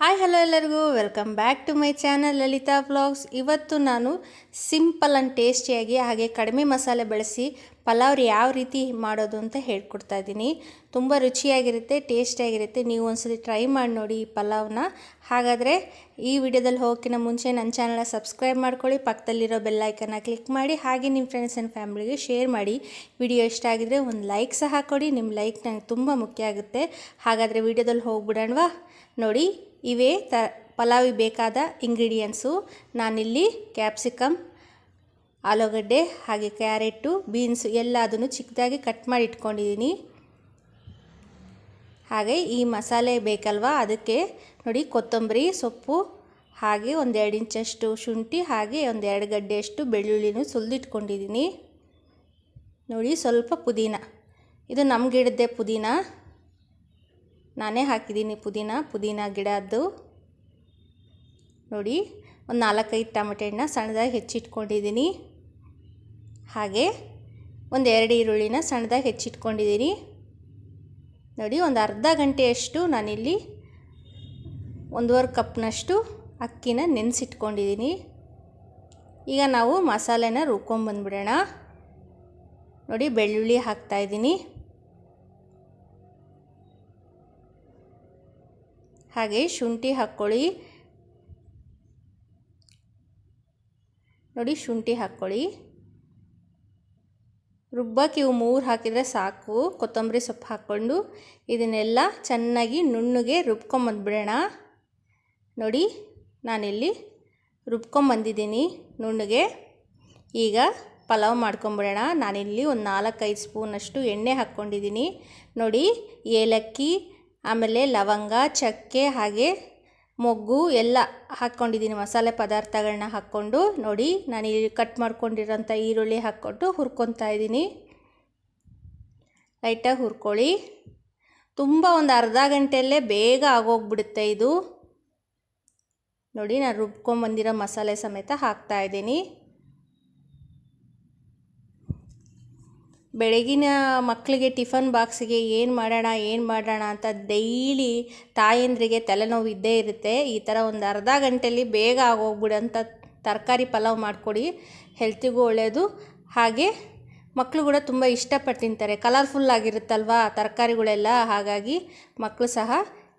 Hi, hello ಎಲ್ಲರಿಗೂ. Welcome back to my channel Lalitha vlogs. ಇವತ್ತು ನಾನು ಸಿಂಪಲ್ ಆ್ಯಂಡ್ ಟೇಸ್ಟಿಯಾಗಿ ಹಾಗೆ ಕಡಿಮೆ ಮಸಾಲೆ ಬಳಸಿ ಪಲಾವ್ ಯಾವ ರೀತಿ ಮಾಡೋದು ಅಂತ ಹೇಳ್ಕೊಡ್ತಾ ಇದ್ದೀನಿ. ತುಂಬ ರುಚಿಯಾಗಿರುತ್ತೆ, ಟೇಸ್ಟಿಯಾಗಿರುತ್ತೆ. ನೀವು ಒಂದ್ಸತಿ ಟ್ರೈ ಮಾಡಿ ನೋಡಿ ಈ ಪಲಾವ್ನ. ಹಾಗಾದರೆ ಈ ವಿಡಿಯೋದಲ್ಲಿ ಹೋಗಿನ ಮುಂಚೆ ನನ್ನ ಚಾನಲ್ನ ಸಬ್ಸ್ಕ್ರೈಬ್ ಮಾಡ್ಕೊಳ್ಳಿ, ಪಕ್ಕದಲ್ಲಿರೋ ಬೆಲ್ಲೈಕನ್ನ ಕ್ಲಿಕ್ ಮಾಡಿ, ಹಾಗೆ ನಿಮ್ಮ ಫ್ರೆಂಡ್ಸ್ ಆ್ಯಂಡ್ ಫ್ಯಾಮಿಲಿಗೆ ಶೇರ್ ಮಾಡಿ. ವಿಡಿಯೋ ಇಷ್ಟ ಆಗಿದರೆ ಒಂದು ಲೈಕ್ ಸಹ ಕೊಡಿ. ನಿಮ್ಮ ಲೈಕ್ ನನಗೆ ತುಂಬ ಮುಖ್ಯ ಆಗುತ್ತೆ. ಹಾಗಾದರೆ ವಿಡಿಯೋದಲ್ಲಿ ಹೋಗ್ಬಿಡೋಣವಾ? ನೋಡಿ. ಇವೇ ತ ಪಲಾವಿಗೆ ಬೇಕಾದ ಇಂಗ್ರೀಡಿಯೆಂಟ್ಸು ನಾನಿಲ್ಲಿ ಕ್ಯಾಪ್ಸಿಕಮ್, ಆಲೂಗಡ್ಡೆ ಹಾಗೆ ಕ್ಯಾರೆಟು ಬೀನ್ಸ್ ಎಲ್ಲ ಅದನ್ನು ಚಿಕ್ಕದಾಗಿ ಕಟ್ ಮಾಡಿ ಇಟ್ಕೊಂಡಿದ್ದೀನಿ. ಹಾಗೆ ಈ ಮಸಾಲೆ ಬೇಕಲ್ವಾ ಅದಕ್ಕೆ ನೋಡಿ ಕೊತ್ತಂಬರಿ, ಸೊಪ್ಪು ಹಾಗೆ ಒಂದೆರಡು ಇಂಚಷ್ಟು ಶುಂಠಿ ಹಾಗೆ ಒಂದೆರಡು ಗಡ್ಡೆಯಷ್ಟು ಬೆಳ್ಳುಳ್ಳಿನೂ ಸುಲಿದಿಟ್ಕೊಂಡಿದ್ದೀನಿ. ನೋಡಿ ಸ್ವಲ್ಪ ಪುದೀನ. ಇದು ನಮ್ಮ ಗಿಡದ್ದೇ ಪುದೀನ? ನಾನೇ ಹಾಕಿದ್ದೀನಿ ಪುದೀನ. ಪುದೀನ ಗಿಡದ್ದು ನೋಡಿ, ಒಂದು ನಾಲ್ಕೈದು ಟೊಮೆಟೆ ಹಣ್ಣು ಸಣ್ಣದಾಗಿ ಹೆಚ್ಚಿಟ್ಕೊಂಡಿದ್ದೀನಿ. ಹಾಗೆ ಒಂದು ಎರಡು ಈರುಳ್ಳಿನ ಸಣ್ಣದಾಗಿ ಹೆಚ್ಚಿಟ್ಕೊಂಡಿದ್ದೀನಿ. ನೋಡಿ, ಒಂದು ಅರ್ಧ ಗಂಟೆಯಷ್ಟು ನಾನಿಲ್ಲಿ ಒಂದೂವರೆ ಕಪ್ನಷ್ಟು ಅಕ್ಕಿನ ನೆನೆಸಿಟ್ಕೊಂಡಿದ್ದೀನಿ. ಈಗ ನಾವು ಮಸಾಲೆನ ರುಬ್ಕೊಂಬಂದ್ಬಿಡೋಣ. ನೋಡಿ, ಬೆಳ್ಳುಳ್ಳಿ ಹಾಕ್ತಾಯಿದ್ದೀನಿ ಹಾಗೆ ಶುಂಠಿ ಹಾಕ್ಕೊಳ್ಳಿ. ನೋಡಿ ಶುಂಠಿ ಹಾಕ್ಕೊಳ್ಳಿ. ರುಬ್ಬಕ್ಕೆ ಇವು ಮೂರು ಹಾಕಿದರೆ ಸಾಕು. ಕೊತ್ತಂಬರಿ ಸೊಪ್ಪು ಹಾಕ್ಕೊಂಡು ಇದನ್ನೆಲ್ಲ ಚೆನ್ನಾಗಿ ನುಣ್ಣಗೆ ರುಬ್ಕೊಂಬಂದ್ಬಿಡೋಣ. ನೋಡಿ ನಾನಿಲ್ಲಿ ರುಬ್ಕೊಂಬಂದಿದ್ದೀನಿ ನುಣ್ಣಗೆ. ಈಗ ಪಲಾವ್ ಮಾಡ್ಕೊಂಬಿಡೋಣ. ನಾನಿಲ್ಲಿ ಒಂದು ನಾಲ್ಕೈದು ಸ್ಪೂನಷ್ಟು ಎಣ್ಣೆ ಹಾಕ್ಕೊಂಡಿದ್ದೀನಿ. ನೋಡಿ ಏಲಕ್ಕಿ ಆಮೇಲೆ ಲವಂಗ, ಚಕ್ಕೆ ಹಾಗೆ ಮೊಗ್ಗು ಎಲ್ಲ ಹಾಕ್ಕೊಂಡಿದ್ದೀನಿ. ಮಸಾಲೆ ಪದಾರ್ಥಗಳನ್ನ ಹಾಕ್ಕೊಂಡು ನೋಡಿ ನಾನು ಇಲ್ಲಿ ಕಟ್ ಮಾಡ್ಕೊಂಡಿರೋಂಥ ಈರುಳ್ಳಿ ಹಾಕ್ಕೊಂಡು ಹುರ್ಕೊತಾ ಇದ್ದೀನಿ. ಲೈಟಾಗಿ ಹುರ್ಕೊಳ್ಳಿ. ತುಂಬ ಒಂದು ಅರ್ಧ ಗಂಟೆಯಲ್ಲೇ ಬೇಗ ಆಗೋಗ್ಬಿಡುತ್ತೆ ಇದು. ನೋಡಿ, ನಾನು ರುಬ್ಕೊಂಬಂದಿರೋ ಮಸಾಲೆ ಸಮೇತ ಹಾಕ್ತಾಯಿದ್ದೀನಿ ಬೆಳಗಿನ ಮಕ್ಕಳಿಗೆ ಟಿಫನ್ ಬಾಕ್ಸಿಗೆ ಏನು ಮಾಡೋಣ ಏನು ಮಾಡೋಣ ಅಂತ ಡೈಲಿ ತಾಯಂದ್ರಿಗೆ ತಲೆನೋವು ಇದ್ದೇ ಇರುತ್ತೆ. ಈ ಥರ ಒಂದು ಅರ್ಧ ಗಂಟೆಯಲ್ಲಿ ಬೇಗ ಆಗೋಗ್ಬಿಡೋಂಥ ತರಕಾರಿ ಪಲಾವ್ ಮಾಡಿಕೊಡಿ. ಹೆಲ್ತಿಗೂ ಒಳ್ಳೆಯದು ಹಾಗೆ ಮಕ್ಕಳು ಕೂಡ ತುಂಬ ಇಷ್ಟಪಟ್ಟು ತಿಂತಾರೆ. ಕಲರ್ಫುಲ್ ಆಗಿರುತ್ತಲ್ವಾ ತರಕಾರಿಗಳೆಲ್ಲ? ಹಾಗಾಗಿ ಮಕ್ಕಳು ಸಹ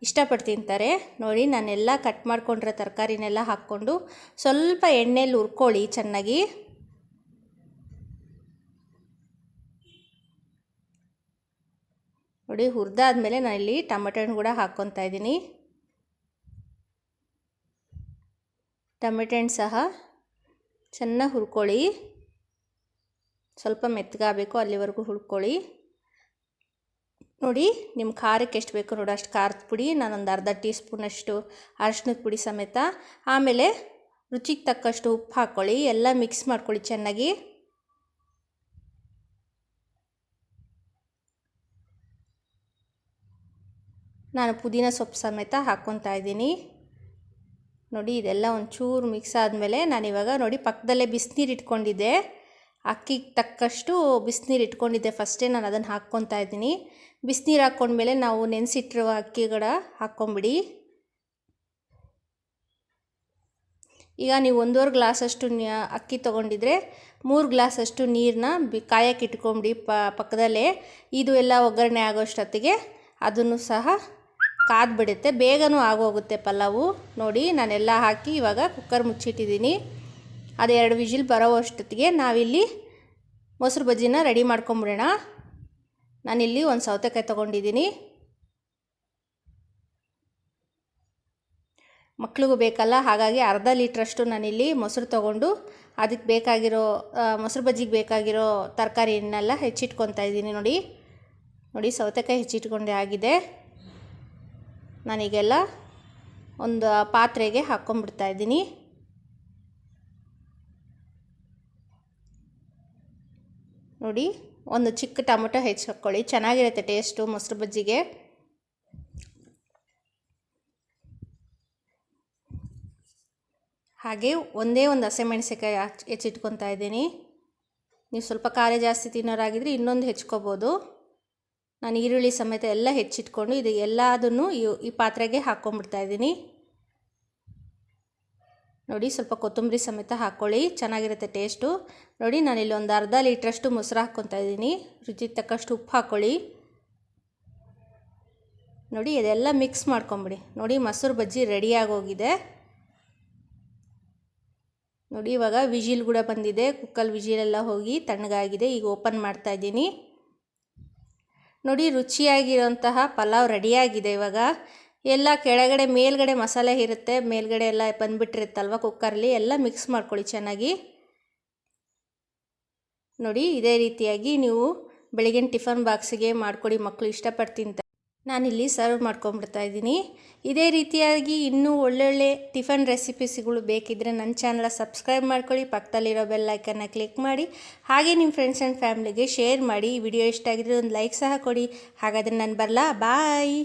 ಇಷ್ಟಪಟ್ಟು ತಿಂತಾರೆ. ನೋಡಿ, ನಾನೆಲ್ಲ ಕಟ್ ಮಾಡಿಕೊಂಡಿರೋ ತರಕಾರಿನೆಲ್ಲ ಹಾಕ್ಕೊಂಡು ಸ್ವಲ್ಪ ಎಣ್ಣೆಯಲ್ಲಿ ಹುರ್ಕೊಳ್ಳಿ ಚೆನ್ನಾಗಿ. ನೋಡಿ, ಹುರಿದಾದ್ಮೇಲೆ ಇಲ್ಲಿ ಟೊಮೆಟೊ ಹಣ್ಣು ಕೂಡ ಹಾಕ್ಕೊತಾ ಇದ್ದೀನಿ. ಟೊಮೆಟೊ ಹಣ್ಣು ಸಹ ಚೆನ್ನಾಗಿ ಹುರ್ಕೊಳ್ಳಿ. ಸ್ವಲ್ಪ ಮೆತ್ತಗಾಗಬೇಕು, ಅಲ್ಲಿವರೆಗೂ ಹುರ್ಕೊಳ್ಳಿ. ನೋಡಿ ನಿಮ್ಮ ಖಾರಕ್ಕೆ ಎಷ್ಟು ಬೇಕು ನೋಡಿ, ಅಷ್ಟು ಖಾರದ ಪುಡಿ, ನಾನೊಂದು ಅರ್ಧ ಟೀ ಸ್ಪೂನಷ್ಟು ಅರಿಶಿನದ ಪುಡಿ ಸಮೇತ. ಆಮೇಲೆ ರುಚಿಗೆ ತಕ್ಕಷ್ಟು ಉಪ್ಪು ಹಾಕ್ಕೊಳ್ಳಿ ಎಲ್ಲ ಮಿಕ್ಸ್ ಮಾಡ್ಕೊಳ್ಳಿ ಚೆನ್ನಾಗಿ. ನಾನು ಪುದೀನ ಸೊಪ್ಪು ಸಮೇತ ಹಾಕ್ಕೊತಾ ಇದ್ದೀನಿ. ನೋಡಿ, ಇದೆಲ್ಲ ಒಂಚೂರು ಮಿಕ್ಸ್ ಆದಮೇಲೆ ನಾನಿವಾಗ ನೋಡಿ ಪಕ್ಕದಲ್ಲೇ ಬಿಸಿನೀರು ಇಟ್ಕೊಂಡಿದ್ದೆ. ಅಕ್ಕಿಗೆ ತಕ್ಕಷ್ಟು ಬಿಸಿನೀರು ಇಟ್ಕೊಂಡಿದ್ದೆ ಫಸ್ಟೇ ನಾನು ಅದನ್ನು ಹಾಕ್ಕೊತಾ ಇದ್ದೀನಿ. ಬಿಸಿನೀರು ಹಾಕ್ಕೊಂಡ್ಮೇಲೆ ನಾವು ನೆನೆಸಿಟ್ಟಿರುವ ಅಕ್ಕಿಗಳ ಹಾಕ್ಕೊಂಬಿಡಿ. ಈಗ ನೀವು ಒಂದೂವರೆ ಗ್ಲಾಸಷ್ಟು ಅಕ್ಕಿ ತೊಗೊಂಡಿದ್ರೆ ಮೂರು ಗ್ಲಾಸಷ್ಟು ನೀರನ್ನ ಬಿ, ಕಾಯಕ್ಕೆ ಇಟ್ಕೊಂಬಿಡಿ ಪಕ್ಕದಲ್ಲೇ. ಇದು ಎಲ್ಲ ಒಗ್ಗರಣೆ ಆಗೋಷ್ಟೊತ್ತಿಗೆ. ಅದನ್ನು ಸಹ ಕಾದ್ಬಿಡುತ್ತೆ. ಬೇಗನೂ ಆಗೋಗುತ್ತೆ ಪಲಾವು ನೋಡಿ, ನಾನೆಲ್ಲ ಹಾಕಿ ಇವಾಗ ಕುಕ್ಕರ್ ಮುಚ್ಚಿಟ್ಟಿದ್ದೀನಿ. ಅದು ಎರಡು ವಿಜಿಲ್ ಬರೋ ಅಷ್ಟೊತ್ತಿಗೆ ನಾವಿಲ್ಲಿ ಮೊಸರು ಬಜ್ಜಿನ ರೆಡಿ ಮಾಡ್ಕೊಂಬಿಡೋಣ. ನಾನಿಲ್ಲಿ ಒಂದು ಸೌತೆಕಾಯಿ ತೊಗೊಂಡಿದ್ದೀನಿ. ಮಕ್ಳಿಗೂ ಬೇಕಲ್ಲ, ಹಾಗಾಗಿ ಅರ್ಧ ಲೀಟ್ರಷ್ಟು ನಾನಿಲ್ಲಿ ಮೊಸರು ತೊಗೊಂಡು ಅದಕ್ಕೆ ಬೇಕಾಗಿರೋ ಮೊಸರು ಬಜ್ಜಿಗೆ ಬೇಕಾಗಿರೋ ತರಕಾರಿಯನ್ನೆಲ್ಲ ಹೆಚ್ಚಿಟ್ಕೊತಾ ಇದ್ದೀನಿ ನೋಡಿ. ನೋಡಿ, ಸೌತೆಕಾಯಿ ಹೆಚ್ಚಿಟ್ಕೊಂಡೆ ಆಗಿದೆ. ನಾನೀಗೆಲ್ಲ ಒಂದು ಪಾತ್ರೆಗೆ ಹಾಕ್ಕೊಂಡ್ಬಿಡ್ತಾ ಇದ್ದೀನಿ. ನೋಡಿ, ಒಂದು ಚಿಕ್ಕ ಟೊಮೊಟೊ ಹೆಚ್ಚಿ ಹಾಕ್ಕೊಳ್ಳಿ. ಚೆನ್ನಾಗಿರುತ್ತೆ ಟೇಸ್ಟು ಮೊಸರು ಬಜ್ಜಿಗೆ. ಹಾಗೆ ಒಂದೇ ಒಂದು ಹಸಿಮೆಣಸಿಕಾಯಿ ಹೆಚ್ಚಿಟ್ಕೊತಾ ಇದ್ದೀನಿ. ನೀವು ಸ್ವಲ್ಪ ಖಾರ ಜಾಸ್ತಿ ತಿನ್ನೋರಾಗಿದ್ದರೆ ಇನ್ನೊಂದು ಹೆಚ್ಕೋಬೋದು. ನಾನು ಈರುಳ್ಳಿ ಸಮೇತ ಎಲ್ಲ ಹೆಚ್ಚಿಟ್ಕೊಂಡು ಇದು ಎಲ್ಲದನ್ನು ಈ ಪಾತ್ರೆಗೆ ಹಾಕ್ಕೊಂಡ್ಬಿಡ್ತಾ ಇದ್ದೀನಿ. ನೋಡಿ, ಸ್ವಲ್ಪ ಕೊತ್ತಂಬರಿ ಸಮೇತ ಹಾಕ್ಕೊಳ್ಳಿ ಚೆನ್ನಾಗಿರುತ್ತೆ ಟೇಸ್ಟು. ನೋಡಿ, ನಾನಿಲ್ಲಿ ಒಂದು ಅರ್ಧ ಲೀಟ್ರಷ್ಟು ಮೊಸರು ಹಾಕ್ಕೊತಾ ಇದ್ದೀನಿ. ರುಚಿಗೆ ತಕ್ಕಷ್ಟು ಉಪ್ಪು ಹಾಕ್ಕೊಳ್ಳಿ ನೋಡಿ, ಇದೆಲ್ಲ ಮಿಕ್ಸ್ ಮಾಡ್ಕೊಂಬಿಡಿ. ನೋಡಿ, ಮೊಸರು ಬಜ್ಜಿ ರೆಡಿಯಾಗೋಗಿದೆ ನೋಡಿ, ಇವಾಗ ವಿಜಿಲ್ ಕೂಡ ಬಂದಿದೆ. ಕುಕ್ಕಲ್ಲಿ ವಿಜಿಲೆಲ್ಲ ಹೋಗಿ ತಣ್ಣಗಾಗಿದೆ. ಈಗ ಓಪನ್ ಮಾಡ್ತಾ ಇದ್ದೀನಿ. ನೋಡಿ ರುಚಿಯಾಗಿರೋಂತಹ ಪಲಾವ್ ರೆಡಿಯಾಗಿದೆ ಇವಾಗ. ಎಲ್ಲ ಕೆಳಗಡೆ, ಮೇಲ್ಗಡೆ ಮಸಾಲೆ ಇರುತ್ತೆ. ಮೇಲ್ಗಡೆ ಎಲ್ಲ ಬಂದುಬಿಟ್ಟಿರುತ್ತಲ್ವ ಕುಕ್ಕರಲ್ಲಿ? ಎಲ್ಲ ಮಿಕ್ಸ್ ಮಾಡ್ಕೊಳ್ಳಿ ಚೆನ್ನಾಗಿ. ನೋಡಿ, ಇದೇ ರೀತಿಯಾಗಿ ನೀವು ಬೆಳಗಿನ ಟಿಫನ್ ಬಾಕ್ಸಿಗೆ ಮಾಡ್ಕೊಡಿ ಮಕ್ಕಳು ಇಷ್ಟಪಡ್ತೀನಿ ನಾನಿಲ್ಲಿ ಸರ್ವ್ ಮಾಡ್ಕೊಂಡ್ಬಿಡ್ತಾ ಇದ್ದೀನಿ. ಇದೇ ರೀತಿಯಾಗಿ ಇನ್ನೂ ಒಳ್ಳೊಳ್ಳೆ ಟಿಫನ್ ರೆಸಿಪೀಸ್ಗಳು ಬೇಕಿದ್ದರೆ ನನ್ನ ಚಾನಲ್ ಸಬ್ಸ್ಕ್ರೈಬ್ ಮಾಡ್ಕೊಳ್ಳಿ, ಪಕ್ಕದಲ್ಲಿರೋ ಬೆಲ್ ಐಕನ್ನ ಕ್ಲಿಕ್ ಮಾಡಿ, ಹಾಗೆ ನಿಮ್ಮ ಫ್ರೆಂಡ್ಸ್ ಆ್ಯಂಡ್ ಫ್ಯಾಮ್ಲಿಗೆ ಶೇರ್ ಮಾಡಿ. ವಿಡಿಯೋ ಇಷ್ಟ ಆಗಿದ್ರೆ ಒಂದು ಲೈಕ್ ಸಹ ಕೊಡಿ. ಹಾಗಾದರೆ ನಾನು ಬರಲಾ? ಬಾಯ್